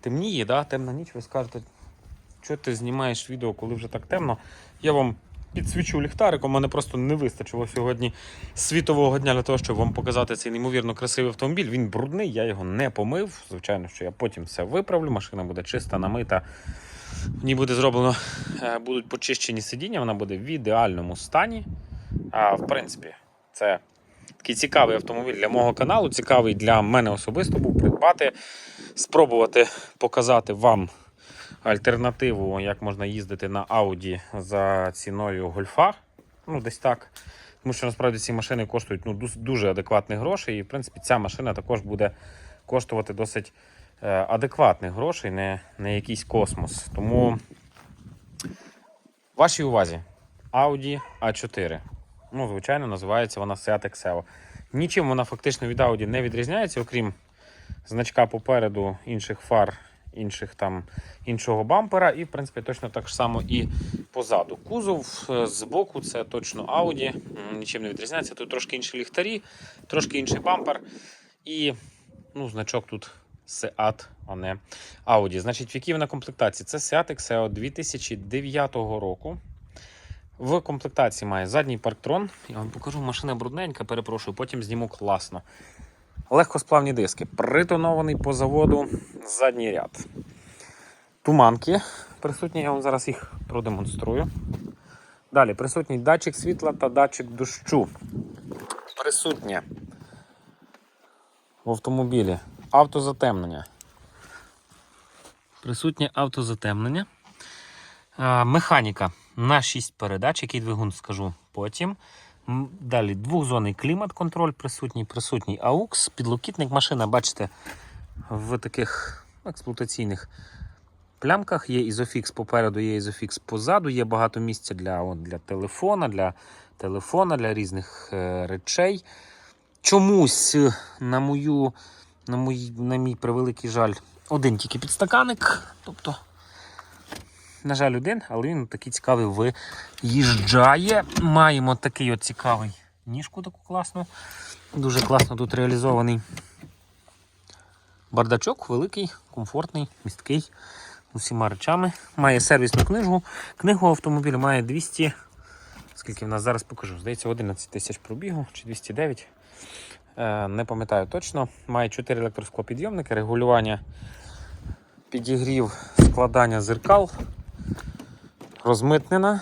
Темніє, да? темна ніч, ви скажете, що ти знімаєш відео, коли вже так темно. Я вам підсвічу ліхтариком, мене просто не вистачило сьогодні світового дня для того, щоб вам показати цей неймовірно красивий автомобіль. Він брудний, я його не помив. Звичайно, що я потім все виправлю. Машина буде чиста, намита. В ній буде зроблено, е, будуть почищені сидіння, вона буде в ідеальному стані. А в принципі, це такий цікавий автомобіль для мого каналу, цікавий для мене особисто був придбати, спробувати показати вам альтернативу, як можна їздити на Audi за ціною гольфа. Ну, десь так. Тому що насправді ці машини коштують ну, дуже адекватних грошей. І, в принципі, ця машина також буде коштувати досить е, адекватних грошей, не, не якийсь космос. Тому вашій увазі Audi A4. Ну, звичайно, називається вона Seat Exeo. Нічим вона фактично від Audi не відрізняється, окрім значка попереду інших фар, інших там іншого бампера, і в принципі точно так само і позаду. Кузов е, з боку це точно Audi, нічим не відрізняється. Тут трошки інші ліхтарі, трошки інший бампер. І ну, значок тут Seat, а не Audi. Значить, в якій вона комплектації? Це Seat Exeo 2009 року. В комплектації має задній парктрон. Я вам покажу, машина брудненька, перепрошую, потім зніму класно. Легкосплавні диски, притонований по заводу задній ряд. Туманки присутні, я вам зараз їх продемонструю. Далі присутній датчик світла та датчик дощу. Присутнє в автомобілі автозатемнення. Присутнє автозатемнення. Механіка на 6 передач, який двигун скажу потім. Далі двохзонний клімат-контроль присутній, присутній AUX, підлокітник машина, бачите, в таких експлуатаційних плямках. Є ізофікс попереду, є ізофікс позаду, є багато місця для, от, для телефона, для телефона, для різних е, речей. Чомусь, е, на мою, на, мій, на мій превеликий жаль, один тільки підстаканник. Тобто на жаль, один, але він такий цікавий виїжджає. Маємо такий от цікавий ніжку таку класну. Дуже класно тут реалізований. Бардачок великий, комфортний, місткий усіма речами. Має сервісну книгу. Книгу автомобіль має 200. Скільки в нас зараз покажу? Здається, 11 тисяч пробігу чи 209. Е, не пам'ятаю точно. Має 4 електросклопідйомники, регулювання підігрів, складання зеркал розмитнена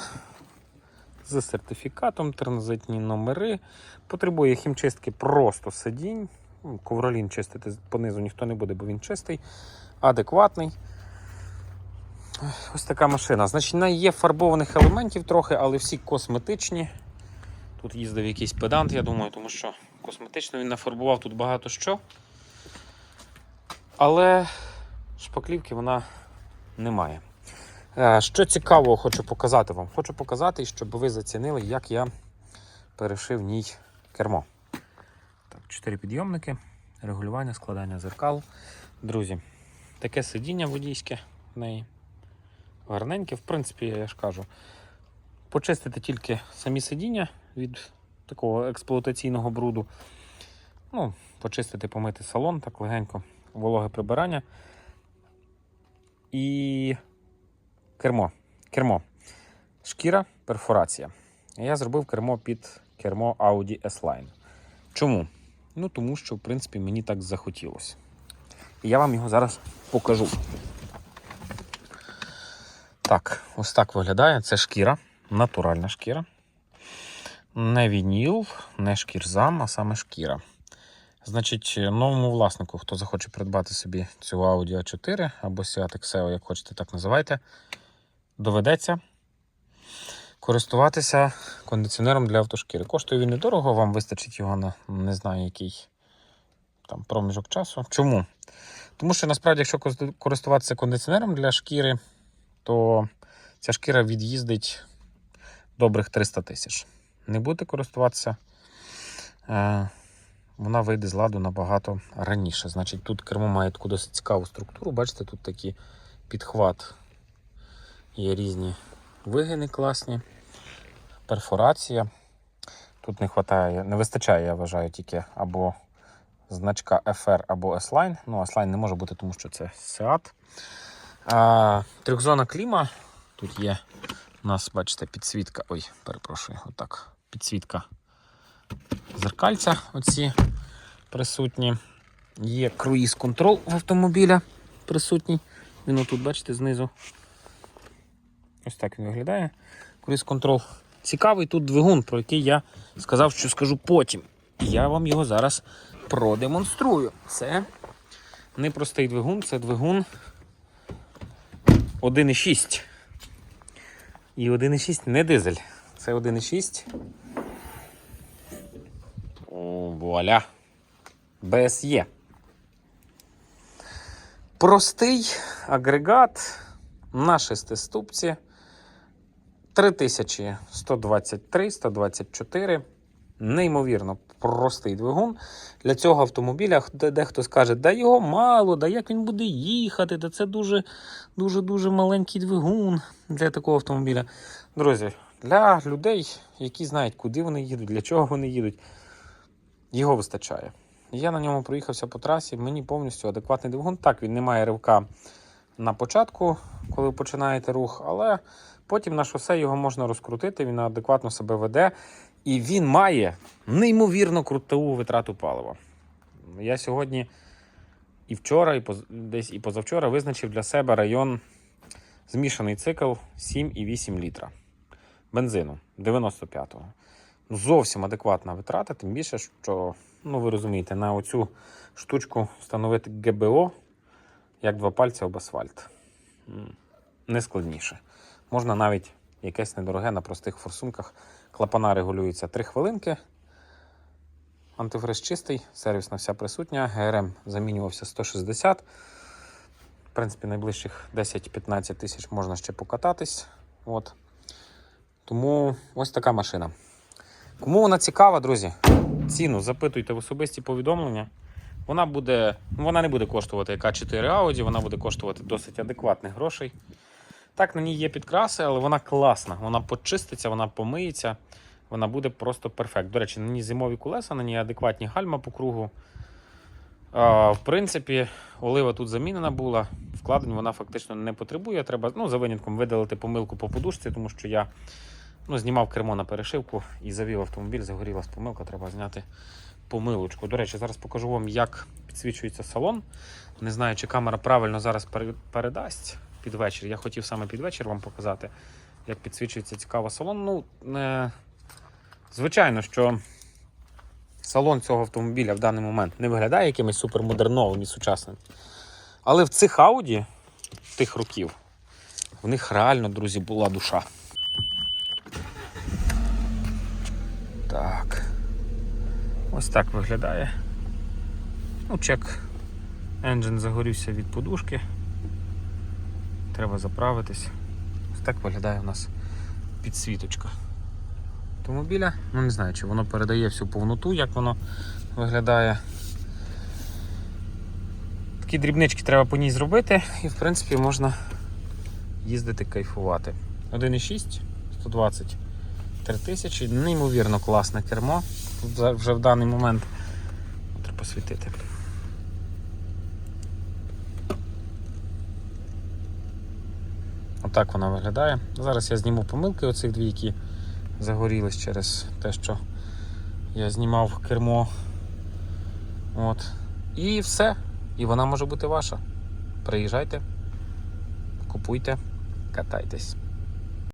з сертифікатом, транзитні номери. Потребує хімчистки просто сидінь. Ну, Ковролін чистити понизу ніхто не буде, бо він чистий, адекватний. Ось така машина. Значить, на є фарбованих елементів трохи, але всі косметичні. Тут їздив якийсь педант, я думаю, тому що косметично він нафарбував тут багато що. Але шпаклівки вона не має. Е, Що цікавого хочу показати вам? Хочу показати, щоб ви зацінили, як я перешив в ній кермо. Так, чотири підйомники, регулювання, складання зеркал. Друзі, таке сидіння водійське в неї. Гарненьке, в принципі, я ж кажу. Почистити тільки самі сидіння від такого експлуатаційного бруду. Ну, почистити, помити салон, так легенько, вологе прибирання. І кермо. Кермо. Шкіра, перфорація. Я зробив кермо під кермо Audi S-Line. Чому? Ну, тому що, в принципі, мені так захотілося. І я вам його зараз покажу. Так, ось так виглядає. Це шкіра, натуральна шкіра. Не вініл, не шкірзам, а саме шкіра. Значить, новому власнику, хто захоче придбати собі цю Audi A4 або Seat Exeo, як хочете, так називайте, доведеться користуватися кондиціонером для автошкіри. Коштує він недорого, вам вистачить його на не знаю який там проміжок часу. Чому? Тому що насправді, якщо користуватися кондиціонером для шкіри, то ця шкіра від'їздить добрих 300 тисяч. Не будете користуватися, е, вона вийде з ладу набагато раніше. Значить, тут кермо має таку досить цікаву структуру. Бачите, тут такий підхват. Є різні вигини класні, перфорація. Тут не хватає, не вистачає, я вважаю, тільки або значка FR або S-Line. Ну, S-Line не може бути, тому що це Seat. А, трьохзона кліма. Тут є у нас, бачите, підсвітка. Ой, перепрошую, отак. Підсвітка зеркальця оці присутні. Є круїз контрол в автомобіля присутній. Він отут, бачите, знизу. Ось так він виглядає. Круїз контрол. Цікавий тут двигун, про який я сказав, що скажу потім. Я вам його зараз продемонструю. Це не простий двигун, це двигун 1,6. І 1,6 не дизель. Це 1,6. О, вуаля. БСЄ. Простий агрегат на шестиступці 3123, 124. Неймовірно простий двигун. Для цього автомобіля дехто скаже, да його мало, да як він буде їхати, да це дуже дуже дуже маленький двигун для такого автомобіля. Друзі, для людей, які знають, куди вони їдуть, для чого вони їдуть, його вистачає. Я на ньому проїхався по трасі, мені повністю адекватний двигун. Так, він не має ривка на початку, коли починаєте рух, але потім на шосе його можна розкрутити, він адекватно себе веде. І він має неймовірно круту витрату палива. Я сьогодні і вчора, і десь і позавчора визначив для себе район змішаний цикл 7,8 літра бензину 95-го. Ну, Зовсім адекватна витрата, тим більше, що, ну ви розумієте, на оцю штучку встановити ГБО, як два пальці об асфальт. Не складніше. Можна навіть якесь недороге на простих форсунках. Клапана регулюються 3 хвилинки. Антифриз чистий, сервісна вся присутня. ГРМ замінювався 160. В принципі, найближчих 10-15 тисяч можна ще покататись. От. Тому ось така машина. Кому вона цікава, друзі, ціну запитуйте в особисті повідомлення. Вона буде, ну, вона не буде коштувати як А4 Audi, вона буде коштувати досить адекватних грошей. Так, на ній є підкраси, але вона класна. Вона почиститься, вона помиється, вона буде просто перфект. До речі, на ній зимові колеса, на ній адекватні гальма по кругу. А, в принципі, олива тут замінена була. Вкладень вона фактично не потребує. Треба ну, за винятком видалити помилку по подушці, тому що я ну, знімав кермо на перешивку і завів автомобіль, загорілась помилка, треба зняти помилочку. До речі, зараз покажу вам, як підсвічується салон. Не знаю, чи камера правильно зараз передасть під вечір. Я хотів саме під вечір вам показати, як підсвічується цікаво салон. Ну, е, звичайно, що салон цього автомобіля в даний момент не виглядає якимось супермодерновим і сучасним. Але в цих Audi тих років в них реально, друзі, була душа. Так. Ось так виглядає. Ну, чек. Engine загорівся від подушки. Треба заправитись. Ось так виглядає у нас підсвіточка автомобіля. Ну не знаю, чи воно передає всю повноту, як воно виглядає. Такі дрібнички треба по ній зробити і в принципі можна їздити кайфувати. 1,6, 120 3000, неймовірно класне кермо. Вже в даний момент треба посвітити. Отак вона виглядає. Зараз я зніму помилки оцих дві, які загорілись через те, що я знімав кермо. От. І все. І вона може бути ваша. Приїжджайте, купуйте, катайтесь.